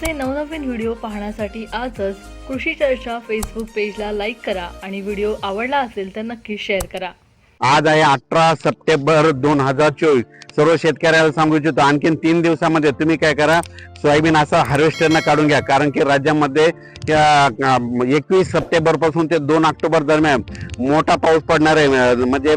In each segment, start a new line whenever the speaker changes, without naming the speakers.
आमचे नवनवीन व्हिडिओ पाहण्यासाठी आजच कृषी चर्चा फेसबुक पेजला लाईक करा आणि व्हिडिओ आवडला असेल तर नक्की शेअर करा.
आज आहे अठरा सप्टेंबर दोन हजार चोवीस. सर्व शेतकऱ्याला सांगू इच्छितो आणखीन तीन दिवसामध्ये तुम्ही काय करा सोयाबीन असा हार्वेस्टरनं काढून घ्या. कारण की राज्यामध्ये एकवीस सप्टेंबरपासून ते दोन ऑक्टोबर दरम्यान मोठा पाऊस पडणार आहे. म्हणजे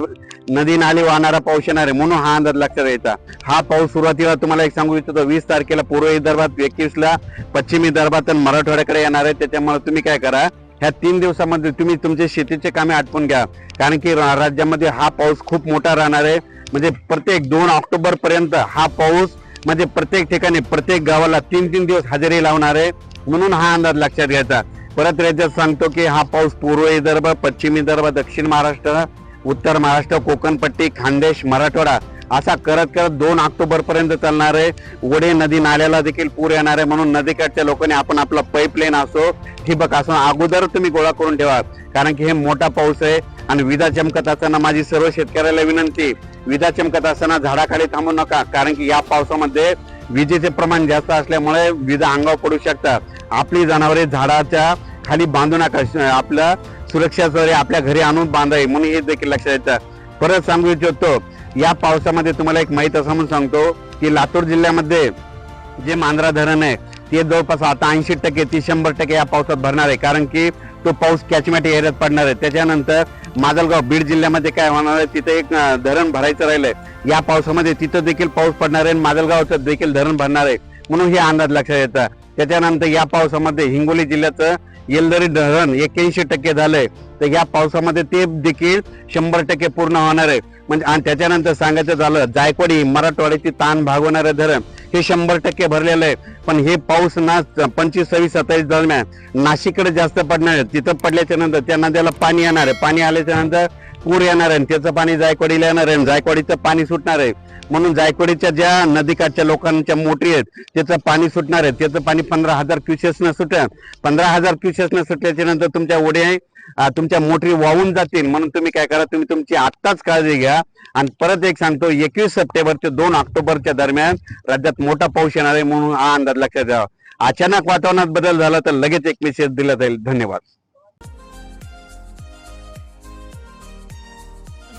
नदी नाली वाहणारा पाऊस येणार आहे म्हणून हा अंदाज लक्षात यायचा. हा पाऊस सुरुवातीला तुम्हाला एक सांगू इच्छितो वीस तारखेला पूर्व विदर्भात एकवीसला पश्चिम विदर्भात आणि मराठवाड्याकडे येणार आहे. त्याच्यामुळे तुम्ही काय करा ह्या तीन दिवसामध्ये तुम्ही तुमचे शेतीचे कामे आटपून घ्या. कारण की रा- राज्यामध्ये हा पाऊस खूप मोठा राहणार आहे. म्हणजे प्रत्येक दोन ऑक्टोबर पर्यंत हा पाऊस म्हणजे प्रत्येक ठिकाणी प्रत्येक गावाला तीन तीन दिवस हजेरी लावणार आहे. म्हणून हा अंदाज लक्षात घ्यायचा. परत राज्यात सांगतो की हा पाऊस पूर्व विदर्भ पश्चिम विदर्भ दक्षिण महाराष्ट्र उत्तर महाराष्ट्र कोकणपट्टी खानदेश मराठवाडा असा करत करत दोन ऑक्टोबर पर्यंत चालणार आहे. ओढे नदी नाल्याला देखील पूर येणार आहे म्हणून नदीकाठच्या लोकांनी आपण आपला पाईपलाईन असो ठिबक असो अगोदर तुम्ही गोळा करून ठेवा. कारण की हे मोठा पाऊस आहे आणि विजा चमकत असताना माझी सर्व शेतकऱ्याला विनंती विजा चमकत असताना झाडाखाली थांबू नका. कारण की या पावसामध्ये विजेचे प्रमाण जास्त असल्यामुळे विजा अंगावर पडू शकतात. आपली जनावरे झाडाच्या खाली बांधू नका. आपलं सुरक्षा सुरक्षाचं आपल्या घरी आणून बांधावे म्हणून हे देखील लक्षात येतं. परत सांगू इच्छितो या पावसामध्ये तुम्हाला एक माहीत असं म्हणून सांगतो की लातूर जिल्ह्यामध्ये जे मांजरा धरण आहे ते जवळपास आता ऐंशी टक्के ती शंभर टक्के या पावसात भरणार आहे. कारण की तो पाऊस कॅचमेट एरियात पडणार आहे. त्याच्यानंतर माजलगाव बीड जिल्ह्यामध्ये काय होणार आहे तिथे एक धरण भरायचं राहिलंय. या पावसामध्ये तिथं देखील पाऊस पडणार आहे आणि माजलगावचं देखील धरण भरणार आहे. म्हणून हे अंदाज लक्षात येतं. त्याच्यानंतर या पावसामध्ये हिंगोली जिल्ह्याचं येलदरी धरण एक्क्याऐंशी टक्के झालंय. तर या पावसामध्ये ते देखील शंभर टक्के पूर्ण होणार आहे. म्हणजे आणि त्याच्यानंतर सांगायचं झालं जायकवाडी मराठवाड्याची ताण भागवणारे धरण हे शंभर टक्के भरलेलं आहे. पण हे पाऊस ना पंचवीस सव्वीस सत्तावीस दरम्यान नाशिककडे जास्त पडणार आहे. तिथं पडल्याच्या नंतर त्या नद्याला पाणी येणार आहे. पाणी आल्याच्यानंतर पूर येणार आहे आणि त्याचं पाणी जायकवाडीला येणार आहे आणि जायकवाडीचं पाणी सुटणार आहे. म्हणून जायकवाडीच्या ज्या नदीकाठच्या लोकांच्या मोटरी आहेत त्याचं पाणी सुटणार आहे. त्याचं पाणी पंधरा हजार क्युसेसनं सुटेल. पंधरा हजार क्युसेसनं सुटल्याच्या नंतर तुमच्या ओढे तुमच्या मोटरी वाहून जातील. म्हणून तुम्ही काय करा तुम्ही तुमची आत्ताच काळजी घ्या. आणि परत एक सांगतो एकवीस सप्टेंबर ते दोन ऑक्टोबरच्या दरम्यान राज्यात मोठा पाऊस येणार आहे म्हणून हा अंदाज लक्षात द्यावा अचानक वातावरणात बदल झाला तर लगेच एक मेसेज दिला जाईल. धन्यवाद.